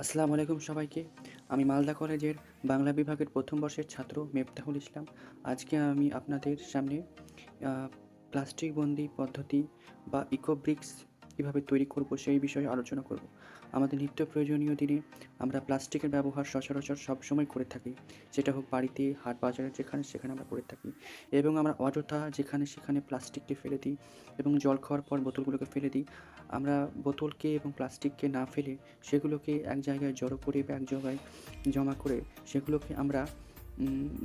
আসসালামু আলাইকুম সবাইকে। আমি মালদা কলেজের বাংলা বিভাগের প্রথম বর্ষের ছাত্র মেফতাহুল ইসলাম। আজকে আমি আপনাদের সামনে প্লাস্টিক বন্দি পদ্ধতি বা ইকোব্রিক্স কীভাবে তৈরি করব সেই বিষয়ে আলোচনা করব। আমাদের নিত্য প্রয়োজনীয় দিনে আমরা প্লাস্টিকের ব্যবহার সচরাচর সবসময় করে থাকি। সেটা হোক বাড়িতে, হাট বাজারে, যেখানে সেখানে আমরা করে থাকি। এবং আমরা অযথা যেখানে সেখানে প্লাস্টিককে ফেলে দিই এবং জল খাওয়ার পর বোতলগুলোকে ফেলে দিই। আমরা বোতলকে এবং প্লাস্টিককে না ফেলে সেগুলোকে এক জায়গায় জড়ো করে বা এক জায়গায় জমা করে সেগুলোকে আমরা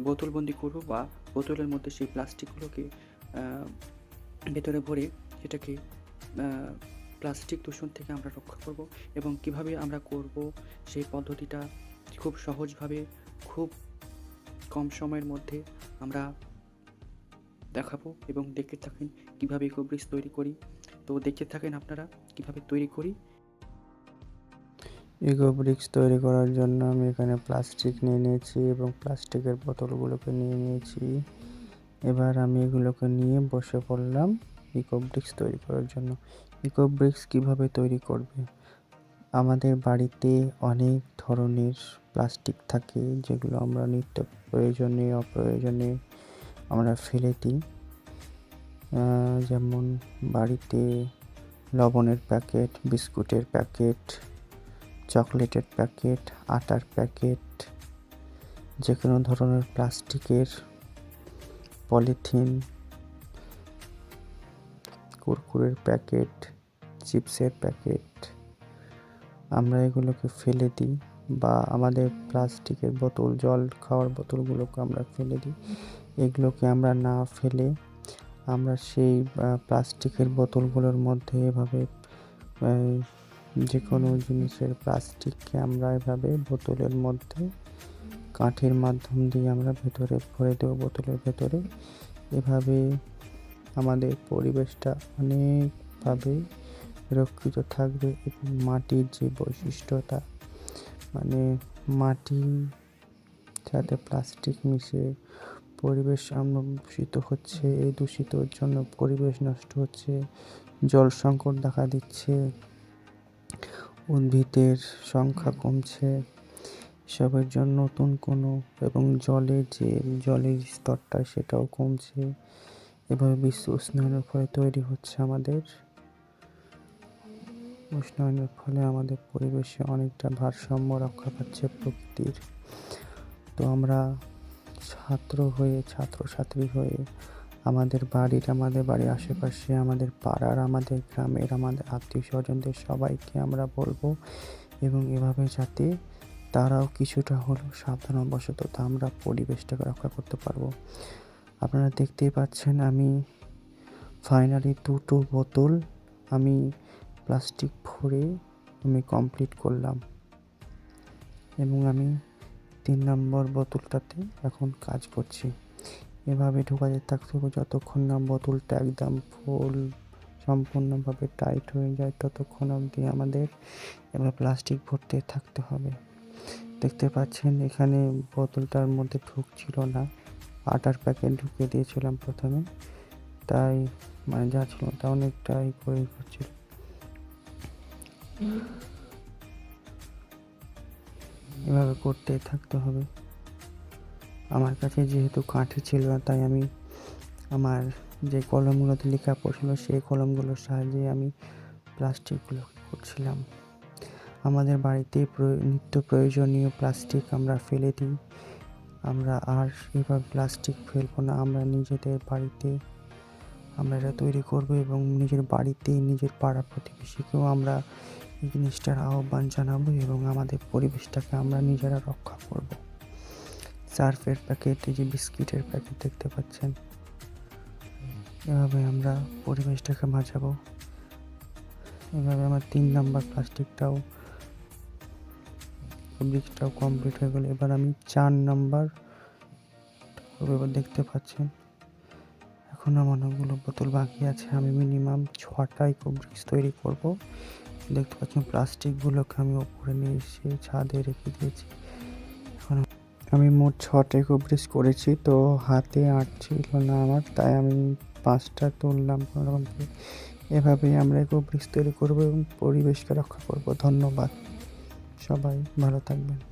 বোতলবন্দি করব বা বোতলের মধ্যে সেই প্লাস্টিকগুলোকে ভেতরে ভরে সেটাকে প্লাস্টিক দূষণ থেকে আমরা রক্ষা করব এবং কীভাবে আমরা করব সেই পদ্ধতিটা খুব সহজভাবে, খুব কম সময়ের মধ্যে আমরা দেখাবো এবং দেখতে থাকেন কীভাবে ইকোব্রিক্স তৈরি করি। তো দেখতে থাকেন আপনারা কীভাবে তৈরি করি। ইকো ব্রিক্স তৈরি করার জন্য আমি এখানে প্লাস্টিক নিয়ে নিয়েছি এবং প্লাস্টিকের বোতলগুলোকে নিয়ে নিয়েছি। এবার আমি এগুলোকে নিয়ে বসে পড়লাম ইকো ব্রিক্স তৈরি করার জন্য। ইকো ব্রিক্স কীভাবে তৈরি করবে? আমাদের বাড়িতে অনেক ধরনের প্লাস্টিক থাকে, যেগুলো আমরা নিত্য প্রয়োজনে, অপ্রয়োজনে আমরা ফেলে দিই। যেমন বাড়িতে লবণের প্যাকেট, বিস্কুটের প্যাকেট, চকলেটের প্যাকেট, আটার প্যাকেট যে কোনো ধরনের প্লাস্টিকের পলিথিন কুরকুরের প্যাকেট, চিপসের প্যাকেট। আমরা এগুলোকে ফেলে দিই বা আমাদের প্লাস্টিকের বোতল, জল খাওয়ার বোতলগুলোকে আমরা ফেলে দিই। এগুলোকে আমরা না ফেলে আমরা সেই প্লাস্টিকের বোতলগুলোর মধ্যে এভাবে যে কোনো জিনিসের প্লাস্টিককে আমরা এভাবে বোতলের মধ্যে কাঠের মাধ্যম দিয়ে আমরা ভেতরে ভরে দেবো, বোতলের ভেতরে। এভাবে আমাদের পরিবেশটা অনেকভাবে রক্ষিত থাকবে এবং মাটির যে বৈশিষ্ট্যটা মানে মাটি যাতে প্লাস্টিক মিশে পরিবেশ আমরা দূষিত হচ্ছে, এই দূষিতর জন্য পরিবেশ নষ্ট হচ্ছে, জল সংকট দেখা দিচ্ছে, উদ্ভিদের সংখ্যা কমছে, এসবের জন্য নতুন কোনো এবং জলের যে জলের স্তরটা সেটাও কমছে। এভাবে বিশ্ব উষ্ণায়নের ফলে তৈরি হচ্ছে আমাদের। উষ্ণায়নের ফলে আমাদের পরিবেশে অনেকটা ভারসাম্য রক্ষা পাচ্ছে প্রকৃতির। তো আমরা ছাত্র হয়ে, ছাত্রছাত্রী হয়ে আমাদের বাড়ির আমাদের বাড়ির আশেপাশে, আমাদের পাড়ার, আমাদের গ্রামের, আমাদের আত্মীয় স্বজনদের সবাইকে আমরা বলব এবং এভাবে যাতে তারাও কিছুটা হলেও সাবধানবশত আমরা পরিবেশটাকে রক্ষা করতে পারব। আপনারা দেখতেই পাচ্ছেন আমি ফাইনালি দুটো বোতল আমি প্লাস্টিক ভরে আমি কমপ্লিট করলাম। এবং আমি তিন নম্বর বোতলটাতে এখন কাজ করছি। এভাবে ঢোকা যেতে থাকতে হবে যতক্ষণ না বোতলটা একদম ফুল সম্পূর্ণভাবে টাইট হয়ে যায়, ততক্ষণ অবধি আমাদের এবার প্লাস্টিক ভরতে থাকতে হবে। দেখতে পাচ্ছেন এখানে বোতলটার মধ্যে ঢুকছিল না। আটার প্যাকেট ঢুকিয়ে দিয়েছিলাম প্রথমে। তাই মানে যা ছিল তা অনেকটাই করে করছিল এভাবে করতে থাকতে হবে। আমার কাছে যেহেতু কাঠি ছিল না, তাই আমি আমার যে কলমগুলোতে লেখা পড়ছিল, সেই কলমগুলোর সাহায্যে আমি প্লাস্টিকগুলো করছিলাম। আমাদের বাড়িতে নিত্য প্রয়োজনীয় প্লাস্টিক আমরা ফেলে দিই। আমরা আর এভাবে প্লাস্টিক ফেলব না, আমরা নিজেদের বাড়িতে, আমরা এটা তৈরি করব এবং নিজের বাড়িতে, নিজের পাড়া প্রতিবেশীকেও আমরা এই জিনিসটার আহ্বান জানাব এবং আমাদের পরিবেশটাকে আমরা নিজেরা রক্ষা করব। সার্ফের প্যাকেট, এই যে বিস্কিটের প্যাকেট দেখতে পাচ্ছেন। এভাবে আমরা পরিবেশটাকে বাঁচাবো এভাবে আমার তিন নাম্বার প্লাস্টিকটাও ব্রিক্সটাও কমপ্লিট হয়ে গেল। এবার আমি চার নাম্বার এবার দেখতে পাচ্ছেন। এখন আমার অনেকগুলো বোতল বাকি আছে। আমি মিনিমাম ছটা ইকোব্রিক্স তৈরি করব। দেখতে পাচ্ছেন প্লাস্টিকগুলোকে আমি ওপরে নিয়ে এসে ছাদে রেখে দিয়েছি। এখন আমি মোট ছটা ইকোব্রিক্স করেছি, তো হাতে আট ছিল না আমার, তাই আমি পাঁচটা তুললাম এভাবেই আমরা ইকোব্রিক্স তৈরি করব এবং পরিবেশকে রক্ষা করব। ধন্যবাদ। সবাই ভালো থাকবেন।